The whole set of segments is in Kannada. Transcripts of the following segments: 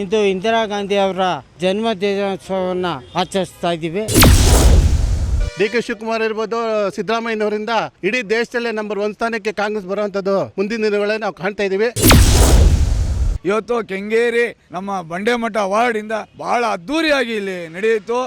ಇಂದು ಇಂದಿರಾ ಗಾಂಧಿ ಅವರ ಜನ್ಮ ದಿನೋತ್ಸವವನ್ನು ಆಚರಿಸ್ತಾ ಇದ್ದೀವಿ. ಡಿ ಕೆ ಶಿವಕುಮಾರ್ ಇರ್ಬೋದು ಸಿದ್ದರಾಮಯ್ಯನವರಿಂದ ಇಡೀ ದೇಶದಲ್ಲೇ ನಂಬರ್ ಒನ್ ಸ್ಥಾನಕ್ಕೆ ಕಾಂಗ್ರೆಸ್ ಬರುವಂಥದ್ದು ಮುಂದಿನ ದಿನಗಳಲ್ಲಿ ನಾವು ಕಾಣ್ತಾ ಇದ್ದೀವಿ. ಇವತ್ತು ಕೆಂಗೇರಿ ನಮ್ಮ ಬಂಡೆಮಠ ವಾರ್ಡಿಂದ ಬಹಳ ಅದ್ದೂರಿಯಾಗಿ ಇಲ್ಲಿ ನಡೆಯಿತು.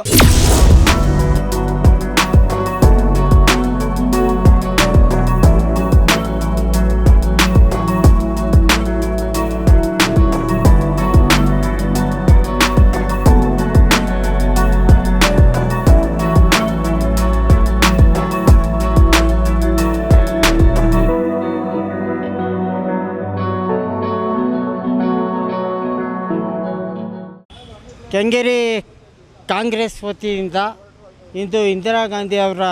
ಕೆಂಗೇರಿ ಕಾಂಗ್ರೆಸ್ ವತಿಯಿಂದ ಇಂದು ಇಂದಿರಾ ಗಾಂಧಿ ಅವರ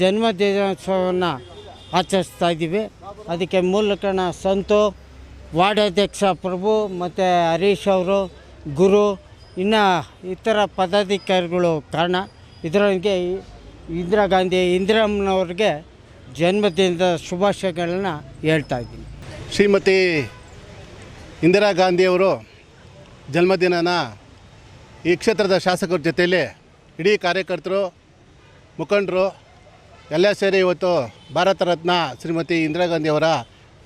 ಜನ್ಮ ದಿನೋತ್ಸವವನ್ನು ಆಚರಿಸ್ತಾ ಇದ್ದೀವಿ. ಅದಕ್ಕೆ ಮೂಲ ಕಾರಣ ಸಂತು, ವಾರ್ಡ್ ಅಧ್ಯಕ್ಷ ಪ್ರಭು ಮತ್ತು ಹರೀಶ್ ಅವರು, ಗುರು, ಇನ್ನು ಇತರ ಪದಾಧಿಕಾರಿಗಳು ಕಾರಣ. ಇದರೊಂದಿಗೆ ಇಂದಿರಾ ಗಾಂಧಿ, ಇಂದಿರಮ್ಮನವ್ರಿಗೆ ಜನ್ಮದಿನದ ಶುಭಾಶಯಗಳನ್ನು ಹೇಳ್ತಾ ಇದ್ದೀನಿ. ಶ್ರೀಮತಿ ಇಂದಿರಾ ಗಾಂಧಿಯವರು ಜನ್ಮದಿನನ ಈ ಕ್ಷೇತ್ರದ ಶಾಸಕರ ಜೊತೆಯಲ್ಲಿ ಇಡೀ ಕಾರ್ಯಕರ್ತರು, ಮುಖಂಡರು, ಎಲ್ಲ ಸೇರಿ ಇವತ್ತು ಭಾರತ ರತ್ನ ಶ್ರೀಮತಿ ಇಂದಿರಾ ಗಾಂಧಿಯವರ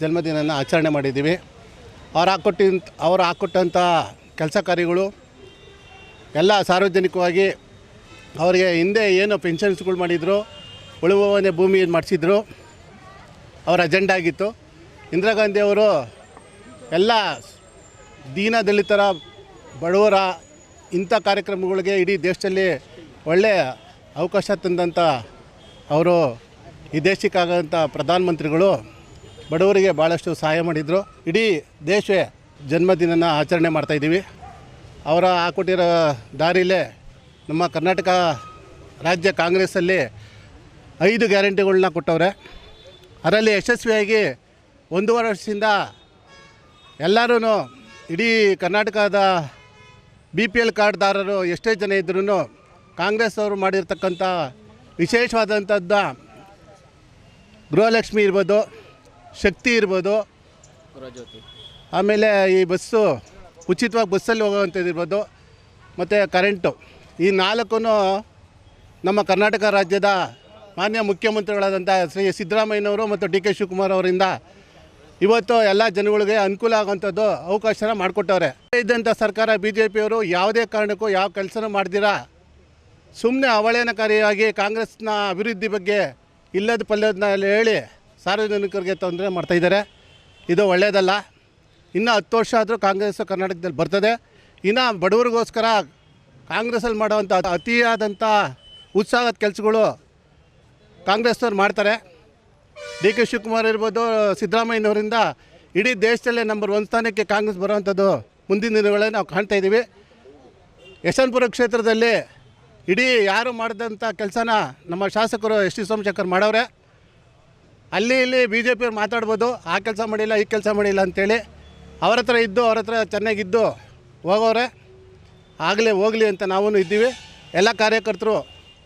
ಜನ್ಮದಿನನ ಆಚರಣೆ ಮಾಡಿದ್ದೀವಿ. ಅವ್ರು ಹಾಕ್ಕೊಟ್ಟಿಂತ ಅವ್ರು ಹಾಕ್ಕೊಟ್ಟಂಥ ಕೆಲಸ ಕಾರ್ಯಗಳು ಎಲ್ಲ ಸಾರ್ವಜನಿಕವಾಗಿ ಅವರಿಗೆ ಹಿಂದೆ ಏನು ಪೆನ್ಷನ್ಸ್ಗಳು ಮಾಡಿದರು, ಉಳುವವನೇ ಭೂಮಿ ಮಾಡಿಸಿದ್ರು, ಅವರ ಅಜೆಂಡಾ ಆಗಿತ್ತು. ಇಂದಿರಾ ಗಾಂಧಿ ಅವರು ಎಲ್ಲ ದೀನ ದಲಿತರ ಬಡವರ ಇಂಥ ಕಾರ್ಯಕ್ರಮಗಳಿಗೆ ಇಡೀ ದೇಶದಲ್ಲಿ ಒಳ್ಳೆಯ ಅವಕಾಶ ತಂದಂಥ ಅವರು ಈ ದೇಶಕ್ಕಾಗಂಥ ಪ್ರಧಾನಮಂತ್ರಿಗಳು ಬಡವರಿಗೆ ಭಾಳಷ್ಟು ಸಹಾಯ ಮಾಡಿದರು. ಇಡೀ ದೇಶವೇ ಜನ್ಮದಿನ ಆಚರಣೆ ಮಾಡ್ತಾಯಿದ್ದೀವಿ ಅವರ ಹಾಕೊಟ್ಟಿರೋ ದಾರಿಲೇ ನಮ್ಮ ಕರ್ನಾಟಕ ರಾಜ್ಯ ಕಾಂಗ್ರೆಸ್ಸಲ್ಲಿ ಐದು ಗ್ಯಾರಂಟಿಗಳನ್ನ ಕೊಟ್ಟವ್ರೆ. ಅದರಲ್ಲಿ ಯಶಸ್ವಿಯಾಗಿ ಒಂದೂವರೆ ವರ್ಷದಿಂದ ಎಲ್ಲರೂ ಇಡೀ ಕರ್ನಾಟಕದ ಬಿ ಪಿ ಎಲ್ ಕಾರ್ಡ್ದಾರರು ಎಷ್ಟೇ ಜನ ಇದ್ರೂ ಕಾಂಗ್ರೆಸ್ ಅವರು ಮಾಡಿರ್ತಕ್ಕಂಥ ವಿಶೇಷವಾದಂಥದ್ದ ಗೃಹಲಕ್ಷ್ಮಿ ಇರ್ಬೋದು, ಶಕ್ತಿ ಇರ್ಬೋದು, ಆಮೇಲೆ ಈ ಬಸ್ಸು ಉಚಿತವಾಗಿ ಬಸ್ಸಲ್ಲಿ ಹೋಗುವಂಥದ್ದು ಇರ್ಬೋದು, ಮತ್ತು ಕರೆಂಟು. ಈ ನಾಲ್ಕು ನಮ್ಮ ಕರ್ನಾಟಕ ರಾಜ್ಯದ ಮಾನ್ಯ ಮುಖ್ಯಮಂತ್ರಿಗಳಾದಂಥ ಶ್ರೀ ಸಿದ್ದರಾಮಯ್ಯನವರು ಮತ್ತು ಡಿ ಕೆ ಶಿವಕುಮಾರ್ ಅವರಿಂದ ಇವತ್ತು ಎಲ್ಲ ಜನಗಳಿಗೆ ಅನುಕೂಲ ಆಗುವಂಥದ್ದು ಅವಕಾಶನ ಮಾಡಿಕೊಟ್ಟವ್ರೆ. ಇದ್ದಂಥ ಸರ್ಕಾರ ಬಿ ಜೆ ಪಿಯವರು ಯಾವುದೇ ಕಾರಣಕ್ಕೂ ಯಾವ ಕೆಲಸನೂ ಮಾಡ್ದಿರಾ? ಸುಮ್ಮನೆ ಅವಳೇನಕಾರಿಯಾಗಿ ಕಾಂಗ್ರೆಸ್ನ ಅಭಿವೃದ್ಧಿ ಬಗ್ಗೆ ಇಲ್ಲದ ಪಲ್ಯದನ್ನ ಹೇಳಿ ಸಾರ್ವಜನಿಕರಿಗೆ ತೊಂದರೆ ಮಾಡ್ತಾಯಿದ್ದಾರೆ ಇದು ಒಳ್ಳೆಯದಲ್ಲ ಇನ್ನೂ ಹತ್ತು ವರ್ಷ ಆದರೂ ಕಾಂಗ್ರೆಸ್ ಕರ್ನಾಟಕದಲ್ಲಿ ಬರ್ತದೆ. ಇನ್ನು ಬಡವರಿಗೋಸ್ಕರ ಕಾಂಗ್ರೆಸ್ಸಲ್ಲಿ ಮಾಡುವಂಥ ಅತಿಯಾದಂಥ ಉತ್ಸಾಹದ ಕೆಲಸಗಳು ಕಾಂಗ್ರೆಸ್ನವ್ರು ಮಾಡ್ತಾರೆ. ಡಿ ಕೆ ಶಿವಕುಮಾರ್ ಇರ್ಬೋದು, ಸಿದ್ದರಾಮಯ್ಯನವರಿಂದ ಇಡೀ ದೇಶದಲ್ಲೇ ನಂಬರ್ ಒನ್ ಸ್ಥಾನಕ್ಕೆ ಕಾಂಗ್ರೆಸ್ ಬರುವಂಥದ್ದು ಮುಂದಿನ ದಿನಗಳಲ್ಲಿ ನಾವು ಕಾಣ್ತಾ ಇದ್ದೀವಿ. ಯಶವಂತಪುರ ಕ್ಷೇತ್ರದಲ್ಲಿ ಇಡೀ ಯಾರು ಮಾಡಿದಂಥ ಕೆಲಸನ ನಮ್ಮ ಶಾಸಕರು ಎಸ್ ಟಿ ಸೋಮಶೇಖರ್ ಮಾಡವ್ರೆ. ಅಲ್ಲಿ ಇಲ್ಲಿ ಬಿ ಜೆ ಪಿಯವ್ರು ಮಾತಾಡ್ಬೋದು, ಆ ಕೆಲಸ ಮಾಡಿಲ್ಲ, ಈ ಕೆಲಸ ಮಾಡಿಲ್ಲ ಅಂತೇಳಿ. ಅವ್ರ ಹತ್ರ ಇದ್ದು, ಅವ್ರ ಹತ್ರ ಚೆನ್ನಾಗಿದ್ದು ಹೋಗೋರೆ ಆಗಲೇ ಹೋಗಲಿ ಅಂತ ನಾವೂ ಇದ್ದೀವಿ. ಎಲ್ಲ ಕಾರ್ಯಕರ್ತರು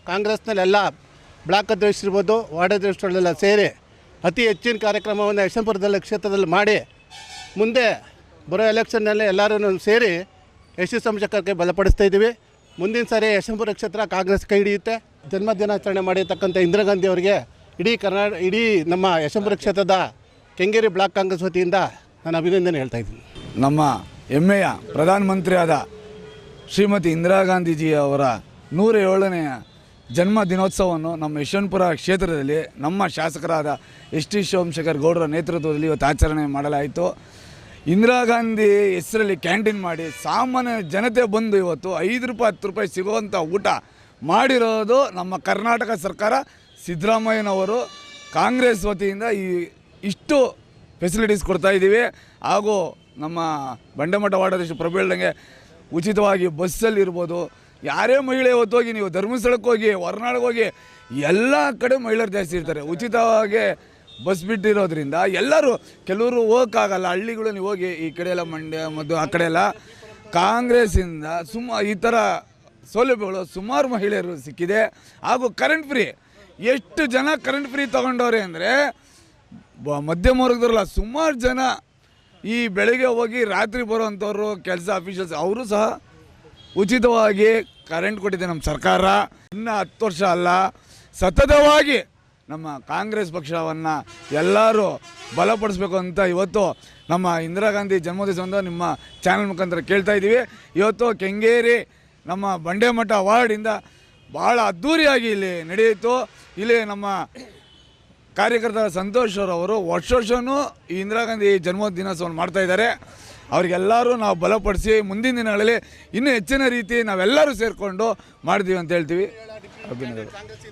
ಕಾಂಗ್ರೆಸ್ನಲ್ಲಿ ಎಲ್ಲ ಬ್ಲಾಕ್ ಅಧ್ಯಕ್ಷರಿರ್ಬೋದು, ವಾರ್ಡ್ ಅಧ್ಯಕ್ಷರಲ್ಲೆಲ್ಲ ಸೇರಿ ಅತಿ ಹೆಚ್ಚಿನ ಕಾರ್ಯಕ್ರಮವನ್ನು ಯಶವಂತಪುರದಲ್ಲಿ ಕ್ಷೇತ್ರದಲ್ಲಿ ಮಾಡಿ ಮುಂದೆ ಬರೋ ಎಲೆಕ್ಷನ್ನಲ್ಲಿ ಎಲ್ಲರೂ ಸೇರಿ ಟಿ ಸೋಮಶೇಖರ್ಗೆ ಬಲಪಡಿಸ್ತಾ ಇದ್ದೀವಿ. ಮುಂದಿನ ಸಾರಿ ಯಶವಂತಪುರ ಕ್ಷೇತ್ರ ಕಾಂಗ್ರೆಸ್ ಕೈ ಹಿಡಿಯುತ್ತೆ. ಜನ್ಮ ದಿನಾಚರಣೆ ಮಾಡಿರ್ತಕ್ಕಂಥ ಇಂದಿರಾ ಗಾಂಧಿ ಅವರಿಗೆ ಇಡೀ ಕರ್ನಾಟಕ ಇಡೀ ನಮ್ಮ ಯಶವಂತಪುರ ಕ್ಷೇತ್ರದ ಕೆಂಗೇರಿ ಬ್ಲಾಕ್ ಕಾಂಗ್ರೆಸ್ ವತಿಯಿಂದ ನಾನು ಅಭಿನಂದನೆ ಹೇಳ್ತಾ ಇದ್ದೀನಿ. ನಮ್ಮ ಹೆಮ್ಮೆಯ ಪ್ರಧಾನಮಂತ್ರಿಯಾದ ಶ್ರೀಮತಿ ಇಂದಿರಾ ಗಾಂಧೀಜಿ ಅವರ ನೂರ ಏಳನೆಯ ಜನ್ಮ ದಿನೋತ್ಸವವನ್ನು ನಮ್ಮ ಯಶವಂತಪುರ ಕ್ಷೇತ್ರದಲ್ಲಿ ನಮ್ಮ ಶಾಸಕರಾದ ಎಸ್ ಟಿ ಸೋಮಶೇಖರ್ ಗೌಡರ ನೇತೃತ್ವದಲ್ಲಿ ಇವತ್ತು ಆಚರಣೆ ಮಾಡಲಾಯಿತು. ಇಂದಿರಾ ಗಾಂಧಿ ಹೆಸರಲ್ಲಿ ಕ್ಯಾಂಟೀನ್ ಮಾಡಿ ಸಾಮಾನ್ಯ ಜನತೆ ಬಂದು ಇವತ್ತು ಐದು ರೂಪಾಯಿ, ಹತ್ತು ರೂಪಾಯಿ ಸಿಗುವಂಥ ಊಟ ಮಾಡಿರೋದು ನಮ್ಮ ಕರ್ನಾಟಕ ಸರ್ಕಾರ. ಸಿದ್ದರಾಮಯ್ಯನವರು ಕಾಂಗ್ರೆಸ್ ವತಿಯಿಂದ ಈ ಇಷ್ಟು ಫೆಸಿಲಿಟೀಸ್ ಕೊಡ್ತಾ ಇದ್ದೀವಿ. ಹಾಗೂ ನಮ್ಮ ಬಂಡೆಮಠ ವಾರ್ಡದಷ್ಟು ಪ್ರಭು ಹೇಳ್ದಂಗೆ ಉಚಿತವಾಗಿ ಬಸ್ಸಲ್ಲಿ ಇರ್ಬೋದು. ಯಾರೇ ಮಹಿಳೆ ಹೊತ್ತೋಗಿ, ನೀವು ಧರ್ಮಸ್ಥಳಕ್ಕೆ ಹೋಗಿ, ಹೊರನಾಡಿಗೆ ಹೋಗಿ, ಎಲ್ಲ ಕಡೆ ಮಹಿಳೆಯರು ಜಾಸ್ತಿ ಇರ್ತಾರೆ. ಉಚಿತವಾಗಿ ಬಸ್ ಬಿಟ್ಟಿರೋದ್ರಿಂದ ಎಲ್ಲರೂ, ಕೆಲವರು ಹೋಗೋಕ್ಕಾಗಲ್ಲ. ಹಳ್ಳಿಗಳು ನೀವು ಹೋಗಿ, ಈ ಕಡೆ ಎಲ್ಲ ಮಂಡ್ಯ ಮತ್ತು ಆ ಕಡೆ ಎಲ್ಲ, ಕಾಂಗ್ರೆಸ್ಸಿಂದ ಸುಮ, ಈ ಥರ ಸೌಲಭ್ಯಗಳು ಸುಮಾರು ಮಹಿಳೆಯರು ಸಿಕ್ಕಿದೆ. ಹಾಗೂ ಕರೆಂಟ್ ಫ್ರೀ ಎಷ್ಟು ಜನ ಕರೆಂಟ್ ಫ್ರೀ ತೊಗೊಂಡವ್ರೆ ಅಂದರೆ ಮಧ್ಯಮ ವರ್ಗದವ್ರಲ್ಲ, ಸುಮಾರು ಜನ ಈ ಬೆಳಗ್ಗೆ ಹೋಗಿ ರಾತ್ರಿ ಬರುವಂಥವ್ರು, ಕೆಲಸ ಅಫಿಷಿಯಲ್ಸ್ ಅವರು ಸಹ ಉಚಿತವಾಗಿ ಕರೆಂಟ್ ಕೊಟ್ಟಿದೆ ನಮ್ಮ ಸರ್ಕಾರ. ಇನ್ನು ಹತ್ತು ವರ್ಷ ಅಲ್ಲ. ಸತತವಾಗಿ ನಮ್ಮ ಕಾಂಗ್ರೆಸ್ ಪಕ್ಷವನ್ನು ಎಲ್ಲರೂ ಬಲಪಡಿಸ್ಬೇಕು ಅಂತ ಇವತ್ತು ನಮ್ಮ ಇಂದಿರಾ ಗಾಂಧಿ ಜನ್ಮದಿವಸವನ್ನು ನಿಮ್ಮ ಚಾನಲ್ ಮುಖಾಂತರ ಕೇಳ್ತಾ ಇದ್ದೀವಿ. ಇವತ್ತು ಕೆಂಗೇರಿ ನಮ್ಮ ಬಂಡೆಮಠ ವಾರ್ಡಿಂದ ಭಾಳ ಅದ್ಧೂರಿಯಾಗಿ ಇಲ್ಲಿ ನಡೆಯಿತು. ಇಲ್ಲಿ ನಮ್ಮ ಕಾರ್ಯಕರ್ತ ಸಂತೋಷ್ ಅವರು ವರ್ಷ ವರ್ಷವೂ ಇಂದಿರಾ ಗಾಂಧಿ ಜನ್ಮ ದಿನೋತ್ಸವವನ್ನು ಮಾಡ್ತಾ ಇದ್ದಾರೆ. ಅವ್ರಿಗೆಲ್ಲರೂ ನಾವು ಬಲಪಡಿಸಿ ಮುಂದಿನ ದಿನಗಳಲ್ಲಿ ಇನ್ನೂ ಹೆಚ್ಚಿನ ರೀತಿ ನಾವೆಲ್ಲರೂ ಸೇರಿಕೊಂಡು ಮಾಡ್ತೀವಿ ಅಂತ ಹೇಳ್ತೀವಿ. ಅಭಿನಂದನೆ.